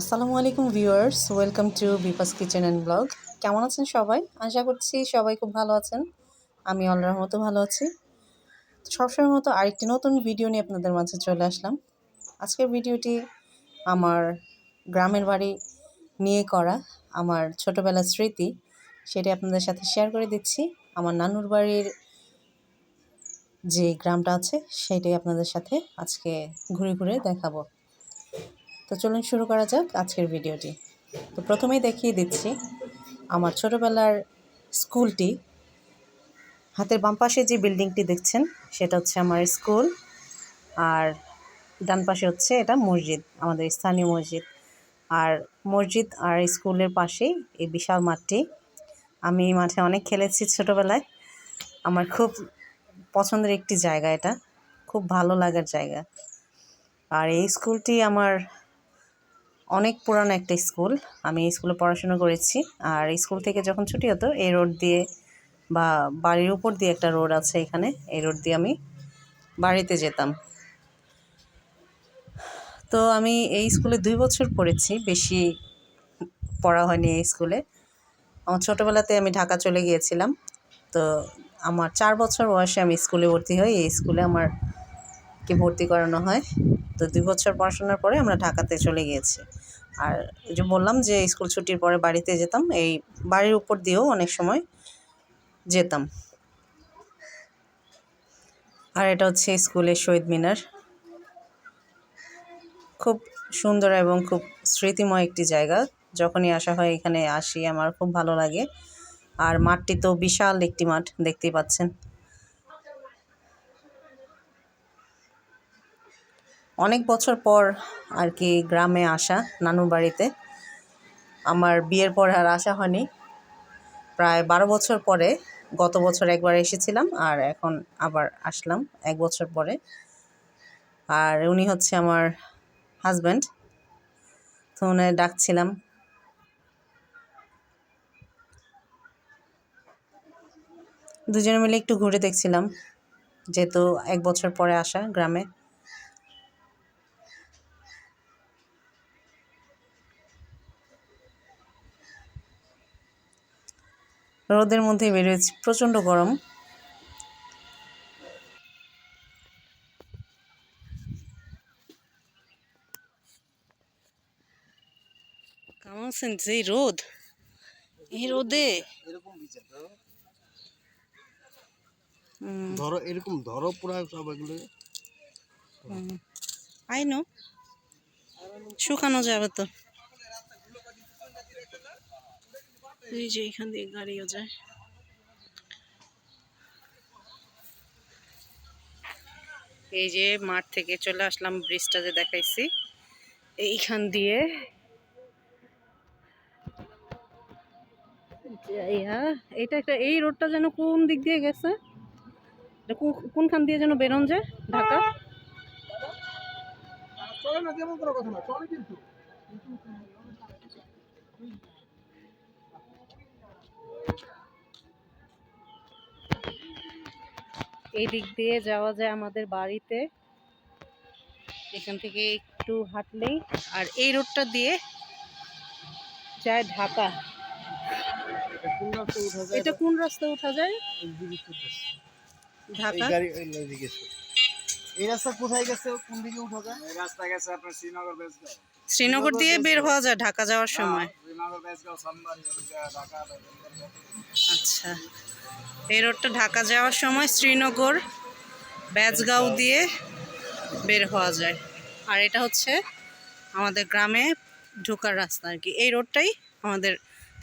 আসসালামু আলাইকুম viewers, welcome to Vipas kitchen and blog. কেমন আছেন সবাই? আশা করছি সবাই খুব ভালো আছেন। আমি অলরার মতো ভালো আছি। সবসময় মতো আরেকটি নতুন ভিডিও নিয়ে আপনাদের মাঝে চলে আসলাম। আজকের ভিডিওটি আমার গ্রামের বাড়ি নিয়ে করা আমার ছোটোবেলার স্মৃতি, সেটি আপনাদের সাথে শেয়ার করে দিচ্ছি। আমার নানুর বাড়ির যে গ্রামটা আছে সেটাই আপনাদের সাথে আজকে ঘুরে ঘুরে দেখাবো। তো চলুন শুরু করা যাক আজকের ভিডিওটি। তো প্রথমেই দেখিয়ে দিচ্ছি, আমার ছোটোবেলার স্কুলটি। হাতের বাম পাশে যে বিল্ডিংটি দেখছেন, সেটা হচ্ছে আমার স্কুল। আর ডান পাশে হচ্ছে এটা মসজিদ, আমাদের স্থানীয় মসজিদ। আর মসজিদ আর স্কুলের পাশেই এই বিশাল মাঠটি। আমি এই মাঠে অনেক খেলেছি ছোটোবেলায়। আমার খুব পছন্দের একটি জায়গা এটা, খুব ভালো লাগার জায়গা। আর এই স্কুলটি আমার অনেক পুরানো একটা স্কুল। আমি স্কুলে পড়াশোনা করেছি। আর স্কুল থেকে যখন ছুটি হতো, এই রোড দিয়ে বা বাড়ির উপর দিয়ে একটা রোড আছে এখানে, এই রোড দিয়ে আমি বাড়িতে যেতাম। তো আমি এই স্কুলে দুই বছর পড়েছি, বেশি পড়া হয়নি এই স্কুলে। আমার ছোটোবেলাতে আমি ঢাকা চলে গিয়েছিলাম। তো আমার চার বছর বয়সে আমি স্কুলে ভর্তি হই। এই স্কুলে আমার কে ভর্তি করানো হয়। তো দুই বছর পড়াশোনার পরে আমরা ঢাকাতে চলে গিয়েছি। আর যে বললাম যে স্কুল ছুটির পরে বাড়িতে যেতাম, এই বাড়ির উপর দিয়েও অনেক সময় যেতাম। আর এটা হচ্ছে স্কুলের শহীদ মিনার। খুব সুন্দর এবং খুব স্মৃতিময় একটি জায়গা। যখনই আসা হয় এখানে আসি, আমার খুব ভালো লাগে। আর মাঠটি তো বিশাল একটি মাঠ, দেখতেই পাচ্ছেন। অনেক বছর পর আর কি গ্রামে আসা, নানুর বাড়িতে। আমার বিয়ের পর আর আসা হয়নি। প্রায় বারো বছর পরে, গত বছর একবার এসেছিলাম আর এখন আবার আসলাম এক বছর পরে। আর উনি হচ্ছে আমার হাজব্যান্ড তো উনি ডাকছিলাম। দুজনে মিলে একটু ঘুরে দেখছিলাম, যেহেতু এক বছর পরে আসা গ্রামে। রোদের মধ্যে বেরিয়েছি প্রচণ্ড গরম। কেমন আছেন যে রোদ? এই রোদে? এরকম ধরো এরকম ধরো পুরো সব এগুলো। হুম। I know. শুকানো যাবে তো। এই যে এখান দিয়ে গাড়িও যায়। এই যে মাঠ থেকে চলে আসলাম ব্রিজটা যে দেখাইছি এইখান দিয়ে এটা একটা এই রোডটা যেন কোন দিক দিয়ে গেছে? কোনখান দিয়ে যেন বেরোন যায় ঢাকা? চলে না যেমন কোনো কথা না চলে কিন্তু। এই দিক দিয়ে যাওয়া যায় আমাদের বাড়িতে। এখান থেকে একটু হাঁটলেই। আর এই রোডটা দিয়ে যায় ঢাকা। কোন রাস্তায় উঠা যায়? এটা কোন রাস্তায় উঠা যায় ঢাকা এই রাস্তা কোথায় গেছে? কোন দিকে উঠা যায়? এই রাস্তা গেছে আপনার শ্রীনগর বেসগাঁও শ্রীনগর দিয়ে বের হওয়া যায় ঢাকা যাওয়ার সময়। আচ্ছা। এই রোডটা ঢাকা যাওয়ার সময় শ্রীনগর ব্যাজগাঁও দিয়ে বের হওয়া যায়। আর এটা হচ্ছে আমাদের গ্রামে ঢোকার রাস্তা আর কি। এই রোডটাই আমাদের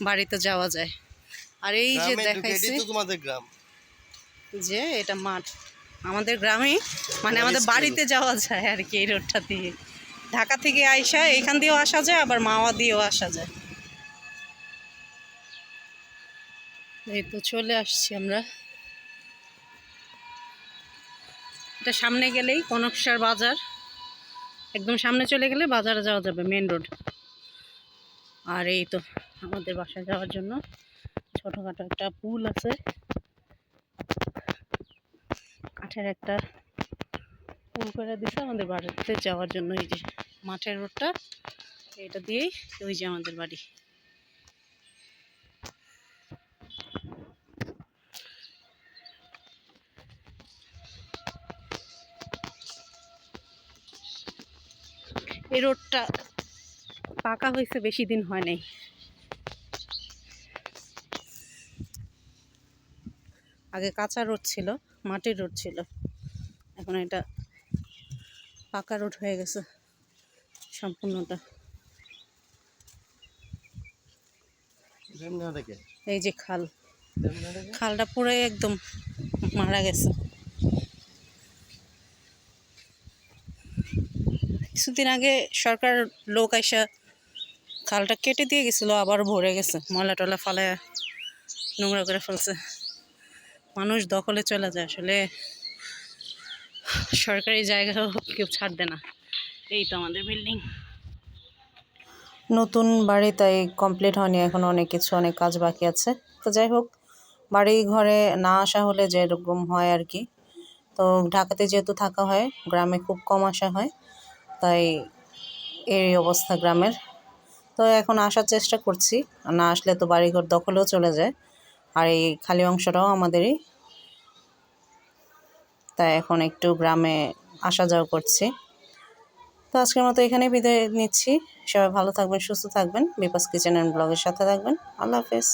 বাড়িতে যাওয়া যায়। আর এই যে গ্রামে দেখাইছি তোমাদের গ্রাম। যে এটা মাঠ। আমাদের গ্রামেই মানে আমাদের বাড়িতে যাওয়া যায় আর কি এই রোডটা দিয়ে। ঢাকা থেকে আইসা এখান দিয়েও আসা যায়, আবার মাওয়া দিয়েও আসা যায়। এই তো চলে আসছি আমরা। এটা সামনে গেলেই কনকসার বাজার। একদম সামনে চলে গেলে বাজারে যাওয়া যাবে মেন রোড। আর এই তো আমাদের বাসায় যাওয়ার জন্য ছোটোখাটো একটা পুল আছে। কাঠের একটা পুল করে দিছে আমাদের বাড়িতে যাওয়ার জন্য, এই যে মাঠের রোডটা। এটা দিয়েই ওই যে আমাদের বাড়ি। এই রোডটা পাকা হয়েছে, বেশি দিন হয় নাই। আগে কাঁচা রোড ছিল, মাটির রোড ছিল। এখন এটা পাকা রোড হয়ে গেছে সম্পূর্ণটা। এই যে খাল। খালটা পুরো একদম মারা গেছে। কিছুদিন আগে সরকার লোক আইসা খালটা কেটে দিয়ে গেছিল আবার ভরে গেছে। ময়লা টলা ফালায় নোংরা করে ফেলছে। মানুষ দখলে চলে যায় আসলে। সরকারি জায়গাও কেউ ছাড়বে না। এই তো আমাদের বিল্ডিং নতুন বাড়ি তাই কমপ্লিট হয়নি, এখন অনেক কিছু, অনেক কাজ বাকি আছে। তো যাই হোক, বাড়ি ঘরে না আসা হলে যেরকম হয় আর কি। তো ঢাকাতে যেহেতু থাকা হয়, গ্রামে খুব কম আসা হয়, তাই এই অবস্থা গ্রামের। তো এখন আসার চেষ্টা করছি, না আসলে তো বাড়িঘর দখলেও চলে যায়। আর এই খালি অংশটাও আমাদেরই। তাই এখন একটু গ্রামে আসা যাওয়া করছি। তো আজকের মতো এখানে বিদায় নিচ্ছি। সবাই ভালো থাকবেন, সুস্থ থাকবেন। বিপাস কিচেন অ্যান্ড ব্লগের সাথে থাকবেন। আল্লাহ হাফেজ।